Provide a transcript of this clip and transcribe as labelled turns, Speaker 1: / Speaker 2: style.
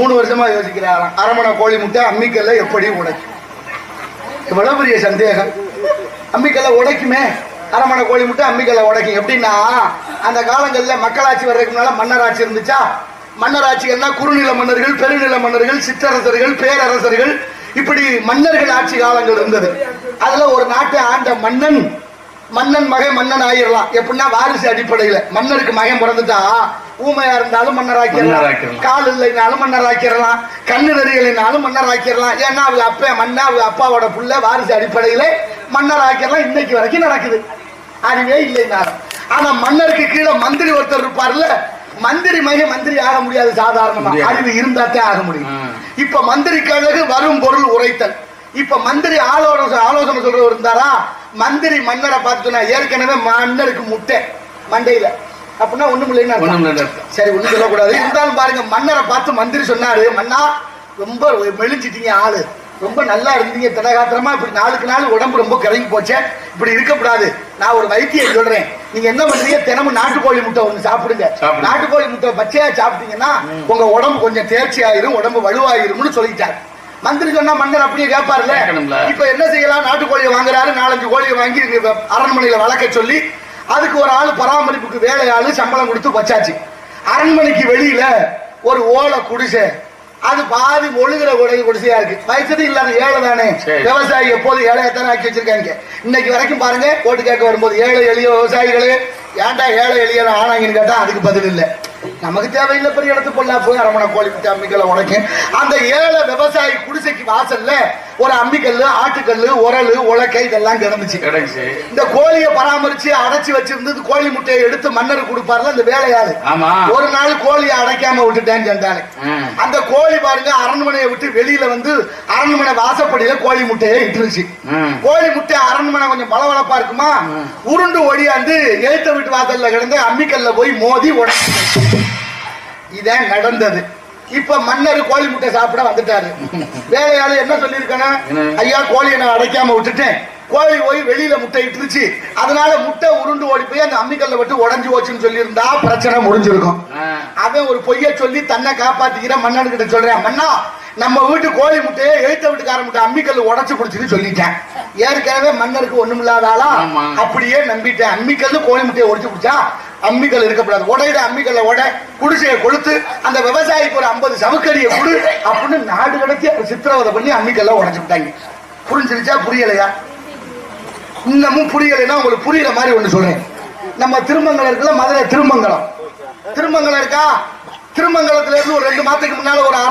Speaker 1: மூணு வருஷமா யோசிக்கிறாராம் அரமணை கோழி முட்டை அம்மிக்கல்ல எப்படி உடைக்கும்? இவ்வளவு பெரிய சந்தேகம். அம்மிக்கல்ல உடைக்குமே. அரமணை கோழி முட்டை அம்மிக்கல்ல உடைக்கும். எப்படின்னா அந்த காலங்களில் மக்களாட்சி வர்றதுக்கு முன்னால மன்னராட்சி இருந்துச்சா? மன்னராட்சிகள்னா குறுநில மன்னர்கள் பெருநில மன்னர்கள் சிற்றரசர்கள் பேரரசர்கள். இப்படி மன்னர்கள் ஆட்சி காலங்கள் இருந்தது. அதுல ஒரு நாட்டை ஆண்ட மன்னன் மன்னன் மகன் மன்னன் ஆயிரலாம் எப்படின்னா வாரிசு அடிப்படையில். மன்னருக்கு மகன் பிறந்துட்டா ஊமையா இருந்தாலும் மன்னராக்கிடலாம்.
Speaker 2: மன்னராக்கிடலாம்.
Speaker 1: கால் இல்லைனாலும் மன்னராக்கிடலாம். கண்ணு நெறியலைனாலும் மன்னராக்கிடலாம். ஏன்னா அவங்க அப்பா மன்னா அவங்க அப்பாவோட புள்ள வாரிசு அடிப்படையில மன்னராக்கிடலாம். இன்னைக்கு வரைக்கும் நடக்குது. அறிவே இல்லைனாலும் ஆனா மன்னருக்கு கீழே மந்திரி ஒருத்தர் இருப்பார்ல மந்திரி மகன் மந்திரி ஆக முடியாது சாதாரணமா. அறிவு இருந்தாத்தே ஆக முடியும். இப்ப மந்திரி கழகு வரும் பொருள் உரைத்தல். இப்ப மந்திரி ஆலோசனை ஆலோசனை சொல்றவர் இருந்தாரா? மந்திரி மன்னரை பார்த்து ஏற்கனவே மன்னருக்கு முட்டை மண்டையில. அப்படின்னா ஒண்ணும் இல்லைன்னு. சரி ஒண்ணும் சொல்லக்கூடாது. இருந்தாலும் பாருங்க மன்னரை பார்த்து மந்திரி சொன்னாரு மன்னா ரொம்ப மெலிஞ்சிட்டீங்க ஆளு. ரொம்ப நல்லா இருந்தீங்க திடகாத்திரமா. இப்படி நாளுக்கு நாள் உடம்பு ரொம்ப கரங்கி போச்சே. இப்படி இருக்கக்கூடாது. நான் ஒரு வைத்தியம் சொல்றேன். நீங்க என்ன பண்றீங்க? தினமும் நாட்டுக்கோழி முட்டை ஒண்ணு சாப்பிடுங்க. நாட்டுக்கோழி முட்டை பச்சையா சாப்பிட்டீங்கன்னா உங்க உடம்பு கொஞ்சம் தேர்ச்சி ஆயிரும் உடம்பு வலுவாயிரும்னு சொல்லிட்டாரு. மந்திரி சொன்னா மன்னர் அப்படியே கேட்பார்ல
Speaker 2: கேட்கணும்ல.
Speaker 1: இப்ப என்ன செய்யலாம்? நாட்டுக்கோழியை வாங்குறாரு நாலஞ்சு கோழியை வாங்கி அரண்மனையில வளர்க்க சொல்லி அதுக்கு ஒரு ஆள் பராமரிப்புக்கு வேலை ஆளு சம்பளம் கொடுத்து வச்சாச்சு. அரண்மனைக்கு வெளியில ஒரு ஓலை குடிசை. அது பாதி ஒழுகிற உடைய குடிசையா இருக்கு. வயசது இல்லாத ஏழை தானே. விவசாயி எப்போது ஏழையத்தானே ஆக்கி வச்சிருக்காங்க. இன்னைக்கு வரைக்கும் பாருங்க ஓட்டு கேட்க வரும்போது ஏழை எளிய விவசாயிகளே ஏன்டா ஏழை எளிய ஆனாங்கன்னு கேட்டா அதுக்கு பதில் இல்லை. நமக்கு தேவையில்லை பெரிய இடத்து பொல்லா போய் அரமணை கோழி அம்மிக்கல்ல உடைக்கும் அந்த ஏழை விவசாயி வாசல்ல ஒரு அம்மிக்கல்லு ஆட்டுக்கல்லு உரலு உலக்கை இதெல்லாம் கிடந்துச்சு.
Speaker 2: கிடைச்சு
Speaker 1: இந்த கோழியை பராமரிச்சு அடைச்சு வச்சிருந்து கோழி முட்டையை எடுத்து மன்னருக்கு கொடுப்பார்ல அந்த வேலையாளு.
Speaker 2: ஆமா.
Speaker 1: ஒரு நாள் கோழியை அடைக்காம விட்டுட்டேன்னு சொன்னானே
Speaker 2: ம்.
Speaker 1: அந்த கோழி பாருங்க அரண்மனையை விட்டு வெளியில வந்து அரண்மனை வாசப்படியில கோழி முட்டையை இட்டுருச்சு. கோழி முட்டை அரண்மனை கொஞ்சம் பளபளப்பா இருக்குமா? உருண்டு ஒடியாந்து எழுத்த வீட்டு வாசல்ல கிடந்து அம்மிக்கல்ல போய் மோதி உடச்சு. இதான் நடந்தது. இப்ப மன்னர் கோழி முட்டை சாப்பிட வந்துட்டாரு. வேலையாளு என்ன சொல்லியிருக்கானே?
Speaker 2: என்ன?
Speaker 1: ஐயா கோழியை நான் அடைக்காம விட்டுட்டேன். கோழி போய் வெளியில முட்டை இட்டுருச்சு. அதனால முட்டை உருண்டு ஓடி போய் அந்த அம்மிக்கல்ல விட்டு உடஞ்சு போச்சுன்னு சொல்லியிருந்தா பிரச்சனை முடிஞ்சிருக்கும். அவன் ஒரு பொய்ய சொல்லி தன்னை காப்பாத்திக்கிற மன்னன் கிட்ட சொல்றேன் மன்னா நம்ம வீட்டு கோழி முட்டையை எழுத்த வீட்டுக்கார முட்டை அம்மிக்கல் உடைச்சு குடிச்சுன்னு சொல்லிட்டேன். ஏற்கனவே மன்னருக்கு ஒண்ணும் இல்லாதாளா
Speaker 2: ஆமா.
Speaker 1: அப்படியே நம்பிட்டேன். அம்மிக்கல் கோழி முட்டையை உடைச்சு குடிச்சா அம்மிக்கல் இருக்கக்கூடாது உடையிட அம்மிக்கல்ல உடை குடிசையை கொளுத்து அந்த விவசாயிக்கு ஒரு ஐம்பது சவுக்கடியை கொடு அப்படின்னு நாடு கடத்தி சித்திரவதை பண்ணி அன்னைக்கெல்லாம் உடைச்சு விட்டாங்க புரிஞ்சிருச்சா புரியலையா? இன்னமும் புரியலைன்னா உங்களுக்கு புரியுற மாதிரி ஒண்ணு சொல்றேன். நம்ம திருமங்கலம் இருக்குல்ல மதுரை திருமங்கலம். திருமங்கலம் இருக்கா? திருமங்கலத்துல இருந்து ஒரு ரெண்டு மாதத்துக்கு முன்னால ஒரு